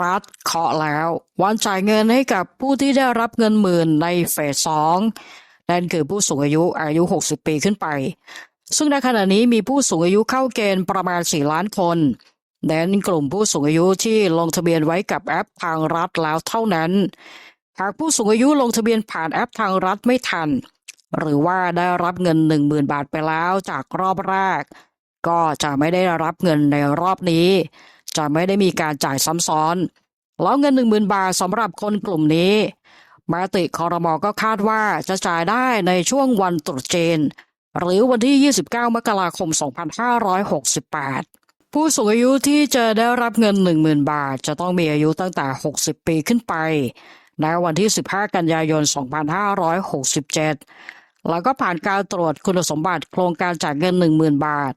รัฐเคาะแล้ว วันจ่ายเงินให้กับผู้ที่ได้รับเงินหมื่นในเฟสสองนั่นคือผู้สูงอายุอายุ 60 ปีขึ้นไป ซึ่งในขณะนี้มีผู้สูงอายุเข้าเกณฑ์ประมาณ 4 ล้านคนแดนกลุ่มผู้สูงอายุที่ลงทะเบียนไว้กับแอปทางรัฐแล้วเท่านั้น หากผู้สูงอายุลงทะเบียนผ่านแอปทางรัฐไม่ทัน หรือว่าได้รับเงิน 10,000 บาทไปแล้วจากรอบแรก ก็จะไม่ได้รับเงินในรอบนี้ จะไม่ได้มีการจ่ายซ้ำซ้อน แล้วเงิน 10,000 บาทสำหรับคนกลุ่มนี้มติคอรมอก็คาดว่าจะจ่ายได้ในช่วงวันตรุษจีน หรือวันที่ 29 มกราคม 2568 ผู้สูงอายุที่จะได้รับเงิน 10,000 บาท จะต้องมีอายุตั้งแต่ 60 ปีขึ้นไป ในวันที่ 15 กันยายน 2567 แล้วก็ผ่านการตรวจคุณสมบัติโครงการจ่ายเงิน 10,000 บาท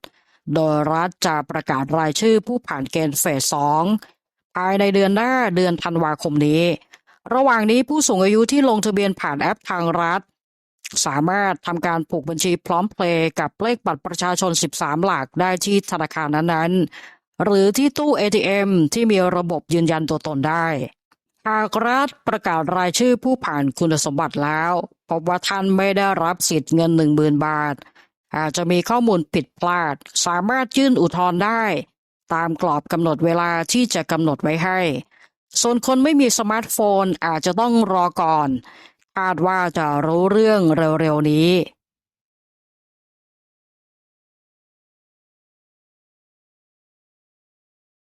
โดยรัฐจะประกาศรายชื่อผู้ผ่านเกณฑ์เฟส2ภายในเดือนหน้าเดือนธันวาคมนี้ ระหว่างนี้ผู้สูงอายุที่ลงทะเบียนผ่านแอปทางรัฐ สามารถทำการผูกบัญชีพร้อมเพลย์กับเลขบัตรประชาชน 13 หลักได้ที่ธนาคารนั้นๆ หรือที่ตู้ ATM ที่มีระบบยืนยันตัวตนได้หากรัฐประกาศรายชื่อผู้ผ่านคุณสมบัติแล้ว พบว่าท่านไม่ได้รับสิทธิ์เงิน 10,000 บาท อาจจะมีข้อมูลผิดพลาด สามารถยื่นอุทธรณ์ได้ ตามกรอบกำหนดเวลาที่จะกำหนดไว้ให้ ส่วนคนไม่มีสมาร์ทโฟนอาจจะต้องรอก่อน คาดว่าจะรู้เรื่องเร็วๆนี้